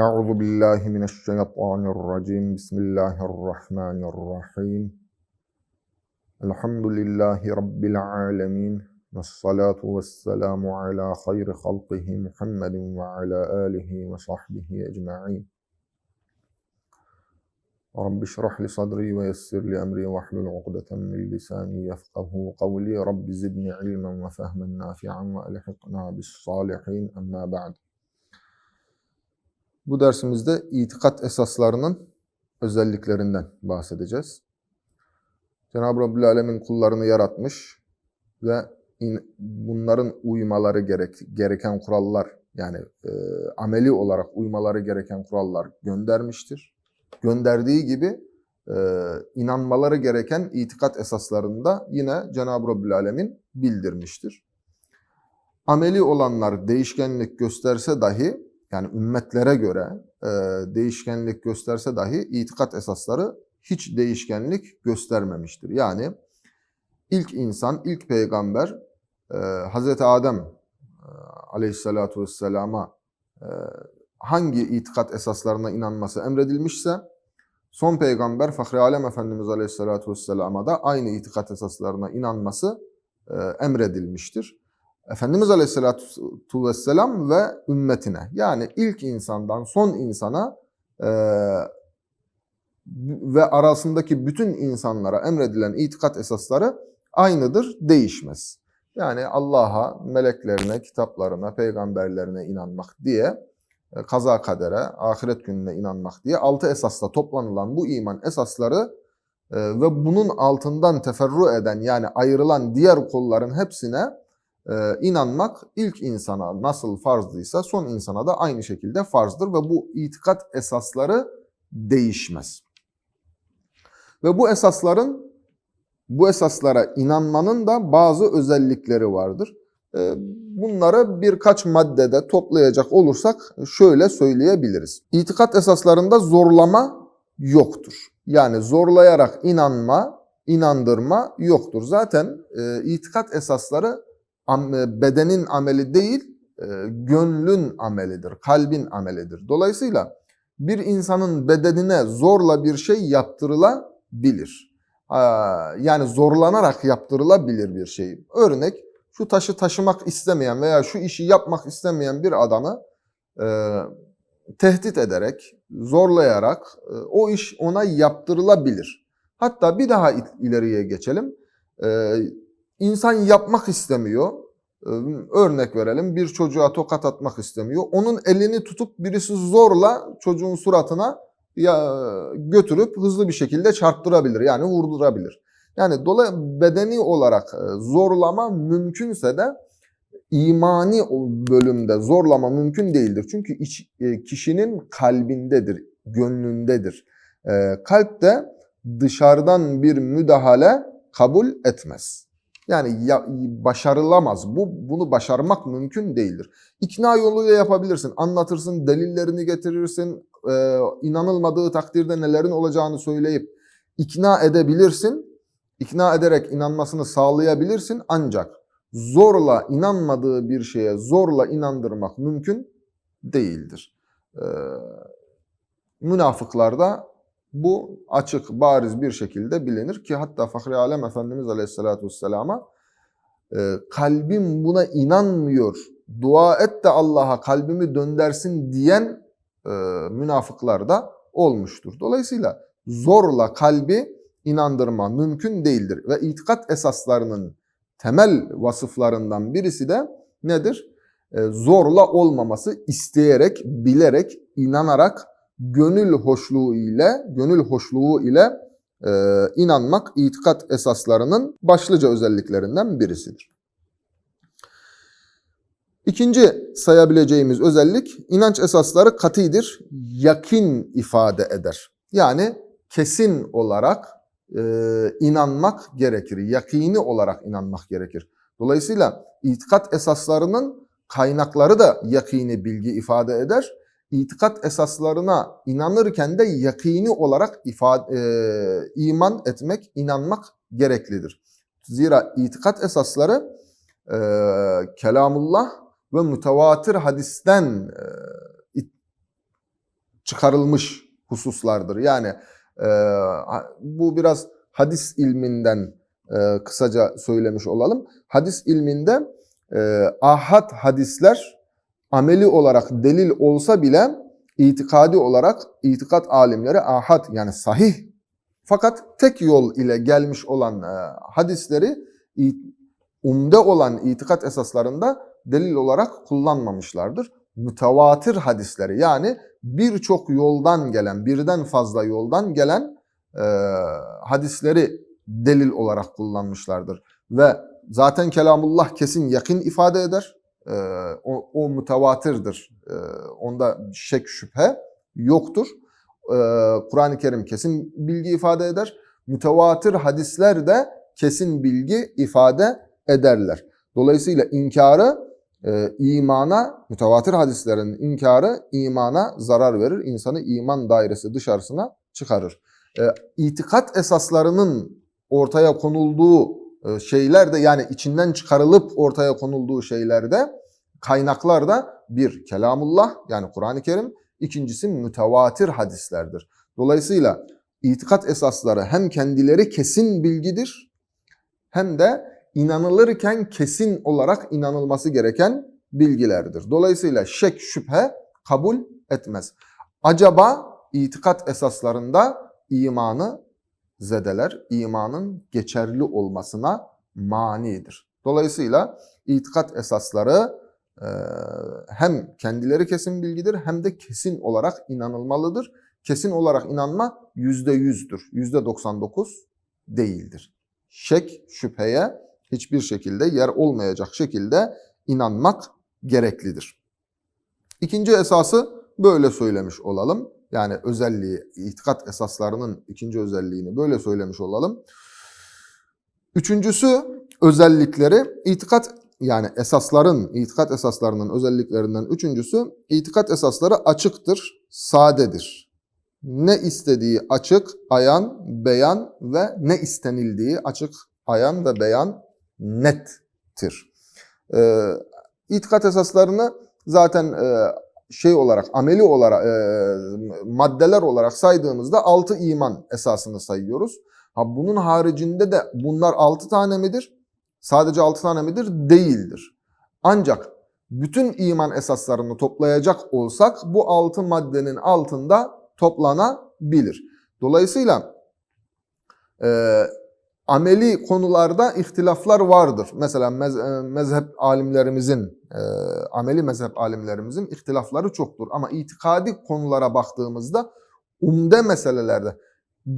أعوذ بالله من الشيطان الرجيم. بسم الله الرحمن الرحيم. الحمد لله رب العالمين والصلاة والسلام على خير خلقه محمد وعلى آله وصحبه أجمعين. رب اشرح لي صدري ويسر لي أمري واحلل عقدة من لساني يفقه قولي. رب زدني علما وفهما نافعا وألحقنا بالصالحين. أما بعد Bu dersimizde itikat esaslarının özelliklerinden bahsedeceğiz. Cenab-ı Rabbül Alemin kullarını yaratmış ve bunların uymaları gerek, gereken kurallar yani e, ameli olarak uymaları gereken kurallar göndermiştir. Gönderdiği gibi e, inanmaları gereken itikat esaslarını da yine Cenab-ı Rabbül Alemin bildirmiştir. Ameli olanlar değişkenlik gösterse dahi yani ümmetlere göre e, değişkenlik gösterse dahi itikat esasları hiç değişkenlik göstermemiştir. Yani ilk insan, ilk peygamber e, Hazreti Adem e, aleyhissalatu vesselama e, hangi itikat esaslarına inanması emredilmişse son peygamber Fahri Alem Efendimiz aleyhissalatu vesselama da aynı itikat esaslarına inanması e, emredilmiştir. Efendimiz Aleyhisselatü Vesselam ve ümmetine yani ilk insandan son insana e, ve arasındaki bütün insanlara emredilen itikat esasları aynıdır, değişmez. Yani Allah'a, meleklerine, kitaplarına, peygamberlerine inanmak diye, e, kaza kadere, ahiret gününe inanmak diye altı esasla toplanılan bu iman esasları e, ve bunun altından teferru eden yani ayrılan diğer kolların hepsine inanmak ilk insana nasıl farzlıysa son insana da aynı şekilde farzdır ve bu itikat esasları değişmez. Ve bu esasların bu esaslara inanmanın da bazı özellikleri vardır. Ee, bunları birkaç maddede toplayacak olursak şöyle söyleyebiliriz. İtikat esaslarında zorlama yoktur. Yani zorlayarak inanma, inandırma yoktur. Zaten e, itikat esasları bedenin ameli değil, e, gönlün amelidir, kalbin amelidir. Dolayısıyla bir insanın bedenine zorla bir şey yaptırılabilir. Yani zorlanarak yaptırılabilir bir şey. Örnek şu taşı taşımak istemeyen veya şu işi yapmak istemeyen bir adamı e, tehdit ederek, zorlayarak e, o iş ona yaptırılabilir. Hatta bir daha il- ileriye geçelim. E, İnsan yapmak istemiyor. Ee, Örnek verelim bir çocuğa tokat atmak istemiyor. Onun elini tutup birisi zorla çocuğun suratına ya götürüp hızlı bir şekilde çarptırabilir. Yani vurdurabilir. Yani dolay bedeni olarak e, zorlama mümkünse de imani bölümde zorlama mümkün değildir. Çünkü iç, e, kişinin kalbindedir, gönlündedir. E, Kalp de dışarıdan bir müdahale kabul etmez. Yani ya, başarılamaz. Bu bunu başarmak mümkün değildir. İkna yoluyla yapabilirsin. Anlatırsın, delillerini getirirsin. E, inanılmadığı takdirde nelerin olacağını söyleyip ikna edebilirsin. İkna ederek inanmasını sağlayabilirsin. Ancak zorla inanmadığı bir şeye zorla inandırmak mümkün değildir. E, münafıklarda bu açık, bariz bir şekilde bilinir ki hatta Fahri Alem Efendimiz Aleyhisselatü Vesselam'a e, kalbim buna inanmıyor, dua et de Allah'a kalbimi döndersin diyen e, münafıklar da olmuştur. Dolayısıyla zorla kalbi inandırma mümkün değildir. Ve itikat esaslarının temel vasıflarından birisi de nedir? E, zorla olmaması, isteyerek, bilerek, inanarak gönül hoşluğu ile gönül hoşluğu ile e, inanmak itikat esaslarının başlıca özelliklerinden birisidir. İkinci sayabileceğimiz özellik inanç esasları katidir, yakin ifade eder. Yani kesin olarak e, inanmak gerekir, yakini olarak inanmak gerekir. Dolayısıyla itikat esaslarının kaynakları da yakini bilgi ifade eder itikat esaslarına inanırken de yakini olarak ifade, e, iman etmek, inanmak gereklidir. Zira itikat esasları e, kelamullah ve mütevatir hadisten e, çıkarılmış hususlardır. Yani e, bu biraz hadis ilminden e, kısaca söylemiş olalım. Hadis ilminde e, ahad hadisler ameli olarak delil olsa bile itikadi olarak itikat alimleri ahad yani sahih fakat tek yol ile gelmiş olan e, hadisleri umde olan itikat esaslarında delil olarak kullanmamışlardır. Mütevatir hadisleri yani birçok yoldan gelen, birden fazla yoldan gelen e, hadisleri delil olarak kullanmışlardır. Ve zaten kelamullah kesin yakın ifade eder. E, o, o mütevatirdir. E, onda şek şüphe yoktur. E, Kur'an-ı Kerim kesin bilgi ifade eder. Mütevatir hadisler de kesin bilgi ifade ederler. Dolayısıyla inkarı e, imana, mütevatir hadislerin inkarı imana zarar verir. İnsanı iman dairesi dışarısına çıkarır. E, itikat esaslarının ortaya konulduğu şeyler de yani içinden çıkarılıp ortaya konulduğu şeylerde kaynaklar da bir kelamullah yani Kur'an-ı Kerim, ikincisi mütevatir hadislerdir. Dolayısıyla itikat esasları hem kendileri kesin bilgidir hem de inanılırken kesin olarak inanılması gereken bilgilerdir. Dolayısıyla şek şüphe kabul etmez. Acaba itikat esaslarında imanı zedeler, imanın geçerli olmasına manidir. Dolayısıyla itikat esasları e, hem kendileri kesin bilgidir hem de kesin olarak inanılmalıdır. Kesin olarak inanma yüzde yüzdür, yüzde 99 değildir. Şek, şüpheye hiçbir şekilde yer olmayacak şekilde inanmak gereklidir. İkinci esası böyle söylemiş olalım. Yani özelliği, itikat esaslarının ikinci özelliğini böyle söylemiş olalım. Üçüncüsü özellikleri itikat yani esasların, itikat esaslarının özelliklerinden üçüncüsü itikat esasları açıktır, sadedir. Ne istediği açık, ayan, beyan ve ne istenildiği açık, ayan ve beyan nettir. Ee, itikat esaslarını zaten e, şey olarak, ameli olarak, e, maddeler olarak saydığımızda altı iman esasını sayıyoruz. Ha bunun haricinde de bunlar altı tane midir? Sadece altı tane midir? Değildir. Ancak bütün iman esaslarını toplayacak olsak bu altı maddenin altında toplanabilir. Dolayısıyla e, ameli konularda ihtilaflar vardır. Mesela mez, e, mezhep alimlerimizin, e, ameli mezhep alimlerimizin ihtilafları çoktur. Ama itikadi konulara baktığımızda umde meselelerde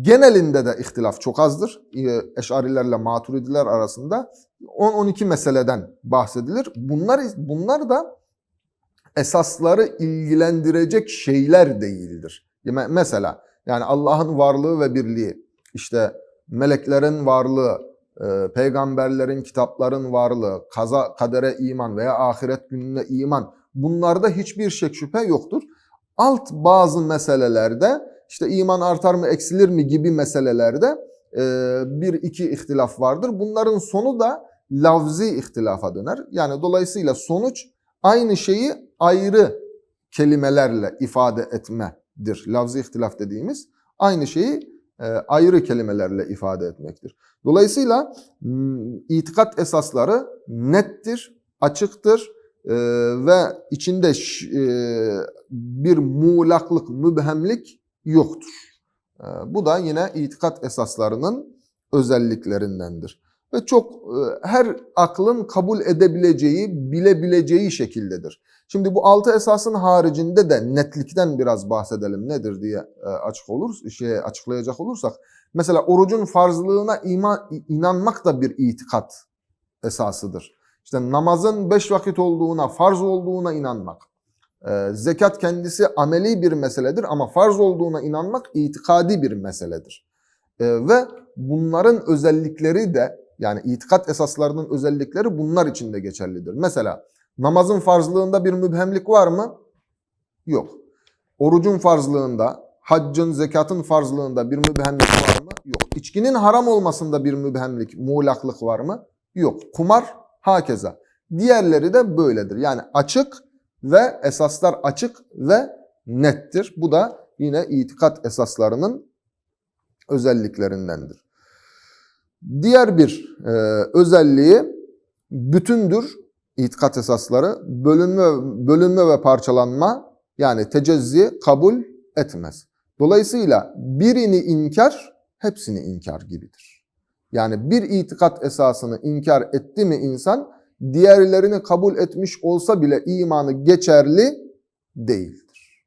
genelinde de ihtilaf çok azdır. E, eşarilerle maturidiler arasında 10-12 meseleden bahsedilir. Bunlar, bunlar da esasları ilgilendirecek şeyler değildir. Mesela yani Allah'ın varlığı ve birliği, işte meleklerin varlığı, e, peygamberlerin, kitapların varlığı, kaza, kadere iman veya ahiret gününe iman bunlarda hiçbir şek şüphe yoktur. Alt bazı meselelerde işte iman artar mı eksilir mi gibi meselelerde e, bir iki ihtilaf vardır. Bunların sonu da lafzi ihtilafa döner. Yani dolayısıyla sonuç aynı şeyi ayrı kelimelerle ifade etmedir. Lafzi ihtilaf dediğimiz aynı şeyi ayrı kelimelerle ifade etmektir. Dolayısıyla itikat esasları nettir, açıktır e, ve içinde e, bir muğlaklık, mübhemlik yoktur. Bu da yine itikat esaslarının özelliklerindendir. Ve çok her aklın kabul edebileceği, bilebileceği şekildedir. Şimdi bu altı esasın haricinde de netlikten biraz bahsedelim nedir diye e, açık olur, şey açıklayacak olursak. Mesela orucun farzlığına iman, inanmak da bir itikat esasıdır. İşte namazın beş vakit olduğuna, farz olduğuna inanmak. Ee, zekat kendisi ameli bir meseledir ama farz olduğuna inanmak itikadi bir meseledir. Ee, ve bunların özellikleri de yani itikat esaslarının özellikleri bunlar için de geçerlidir. Mesela Namazın farzlığında bir mübhemlik var mı? Yok. Orucun farzlığında, haccın, zekatın farzlığında bir mübhemlik var mı? Yok. İçkinin haram olmasında bir mübhemlik, muğlaklık var mı? Yok. Kumar hakeza. Diğerleri de böyledir. Yani açık ve esaslar açık ve nettir. Bu da yine itikat esaslarının özelliklerindendir. Diğer bir e, özelliği bütündür itikat esasları. Bölünme, bölünme ve parçalanma yani tecezzi kabul etmez. Dolayısıyla birini inkar hepsini inkar gibidir. Yani bir itikat esasını inkar etti mi insan diğerlerini kabul etmiş olsa bile imanı geçerli değildir.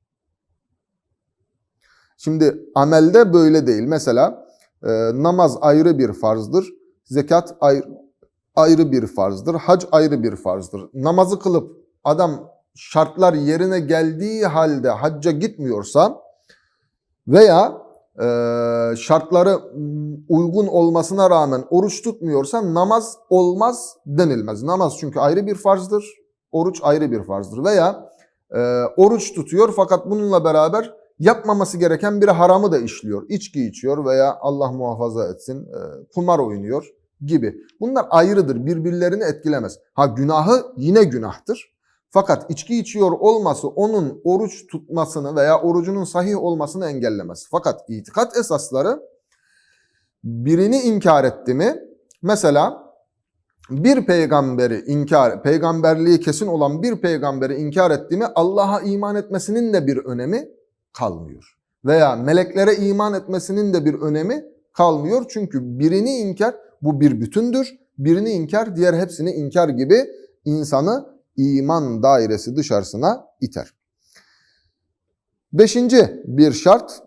Şimdi amelde böyle değil. Mesela e, namaz ayrı bir farzdır. Zekat ayrı, ayrı bir farzdır. Hac ayrı bir farzdır. Namazı kılıp adam şartlar yerine geldiği halde hacca gitmiyorsa veya e, şartları uygun olmasına rağmen oruç tutmuyorsa namaz olmaz denilmez. Namaz çünkü ayrı bir farzdır, oruç ayrı bir farzdır. Veya e, oruç tutuyor fakat bununla beraber yapmaması gereken bir haramı da işliyor. İçki içiyor veya Allah muhafaza etsin e, kumar oynuyor gibi. Bunlar ayrıdır, birbirlerini etkilemez. Ha günahı yine günahtır. Fakat içki içiyor olması onun oruç tutmasını veya orucunun sahih olmasını engellemez. Fakat itikat esasları birini inkar etti mi? Mesela bir peygamberi inkar, peygamberliği kesin olan bir peygamberi inkar etti mi Allah'a iman etmesinin de bir önemi kalmıyor. Veya meleklere iman etmesinin de bir önemi kalmıyor. Çünkü birini inkar bu bir bütündür. Birini inkar diğer hepsini inkar gibi insanı iman dairesi dışarısına iter. Beşinci bir şart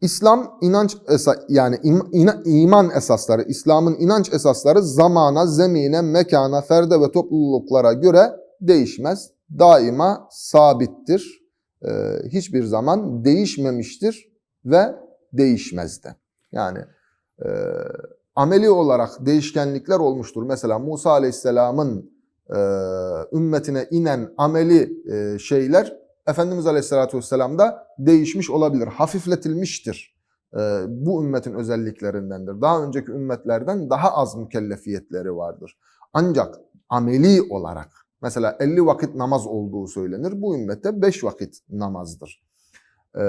İslam inanç esa, yani im, ina, iman esasları, İslam'ın inanç esasları zamana, zemine, mekana, ferde ve topluluklara göre değişmez. Daima sabittir. Ee, hiçbir zaman değişmemiştir ve değişmez de. Yani e, ameli olarak değişkenlikler olmuştur. Mesela Musa Aleyhisselam'ın e, ümmetine inen ameli e, şeyler Efendimiz Aleyhisselatü Vesselam'da değişmiş olabilir, hafifletilmiştir. E, bu ümmetin özelliklerindendir. Daha önceki ümmetlerden daha az mükellefiyetleri vardır. Ancak ameli olarak mesela 50 vakit namaz olduğu söylenir. Bu ümmette 5 vakit namazdır. E,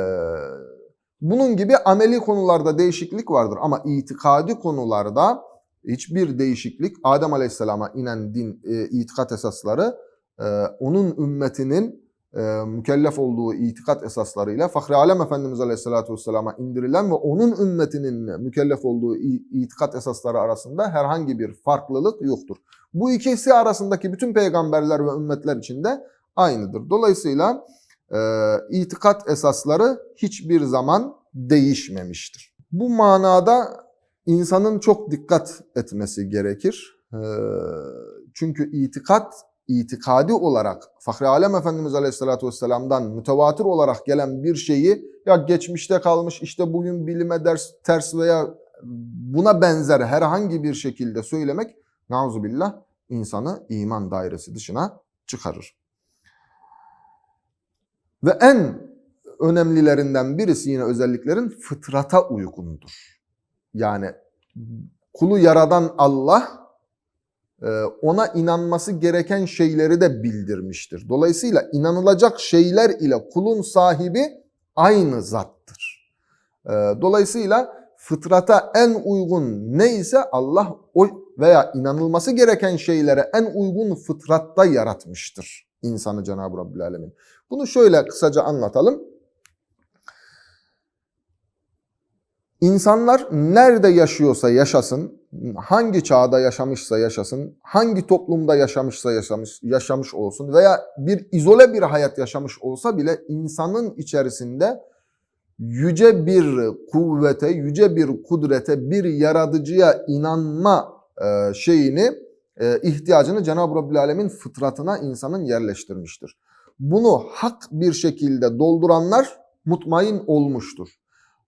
bunun gibi ameli konularda değişiklik vardır ama itikadi konularda hiçbir değişiklik Adem Aleyhisselam'a inen din, e, itikat esasları e, onun ümmetinin e, mükellef olduğu itikat esaslarıyla Fahri Alem Efendimiz Aleyhisselatü Vesselam'a indirilen ve onun ümmetinin mükellef olduğu itikat esasları arasında herhangi bir farklılık yoktur. Bu ikisi arasındaki bütün peygamberler ve ümmetler içinde aynıdır. Dolayısıyla e, itikat esasları hiçbir zaman değişmemiştir. Bu manada insanın çok dikkat etmesi gerekir. Ee, çünkü itikat, itikadi olarak Fahri Alem Efendimiz Aleyhisselatü Vesselam'dan mütevatir olarak gelen bir şeyi ya geçmişte kalmış işte bugün bilime ders, ters veya buna benzer herhangi bir şekilde söylemek nauzubillah insanı iman dairesi dışına çıkarır. Ve en önemlilerinden birisi yine özelliklerin fıtrata uygundur. Yani kulu yaradan Allah e, ona inanması gereken şeyleri de bildirmiştir. Dolayısıyla inanılacak şeyler ile kulun sahibi aynı zattır. E, dolayısıyla fıtrata en uygun neyse Allah o veya inanılması gereken şeylere en uygun fıtratta yaratmıştır insanı Cenab-ı Rabbül Alemin. Bunu şöyle kısaca anlatalım. İnsanlar nerede yaşıyorsa yaşasın, hangi çağda yaşamışsa yaşasın, hangi toplumda yaşamışsa yaşamış, yaşamış olsun veya bir izole bir hayat yaşamış olsa bile insanın içerisinde yüce bir kuvvete, yüce bir kudrete, bir yaratıcıya inanma e, şeyini, e, ihtiyacını Cenab-ı Rabbül Alemin fıtratına insanın yerleştirmiştir. Bunu hak bir şekilde dolduranlar mutmain olmuştur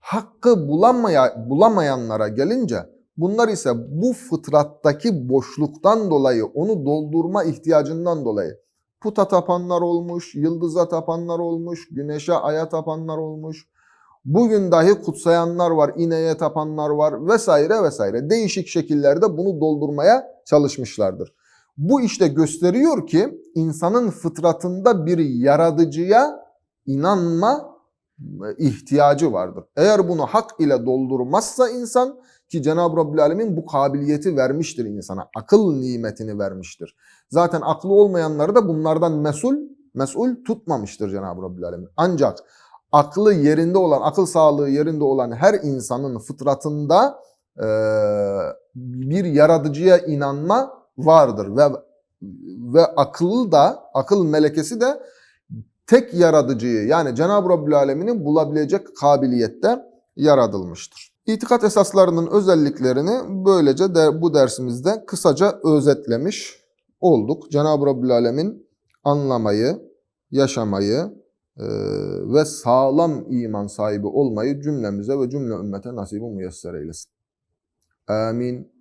hakkı bulamaya, bulamayanlara gelince bunlar ise bu fıtrattaki boşluktan dolayı onu doldurma ihtiyacından dolayı puta tapanlar olmuş, yıldıza tapanlar olmuş, güneşe aya tapanlar olmuş. Bugün dahi kutsayanlar var, ineğe tapanlar var vesaire vesaire. Değişik şekillerde bunu doldurmaya çalışmışlardır. Bu işte gösteriyor ki insanın fıtratında bir yaratıcıya inanma e, ihtiyacı vardır. Eğer bunu hak ile doldurmazsa insan ki Cenab-ı Rabbül Alemin bu kabiliyeti vermiştir insana. Akıl nimetini vermiştir. Zaten aklı olmayanları da bunlardan mesul, mesul tutmamıştır Cenab-ı Rabbül Alemin. Ancak aklı yerinde olan, akıl sağlığı yerinde olan her insanın fıtratında e, bir yaratıcıya inanma vardır ve ve akıl da, akıl melekesi de tek yaratıcıyı yani Cenab-ı Rabbül Alemin'i bulabilecek kabiliyette yaratılmıştır. İtikat esaslarının özelliklerini böylece de bu dersimizde kısaca özetlemiş olduk. Cenab-ı Rabbül Alemin anlamayı, yaşamayı e, ve sağlam iman sahibi olmayı cümlemize ve cümle ümmete nasibi müyesser eylesin. Amin.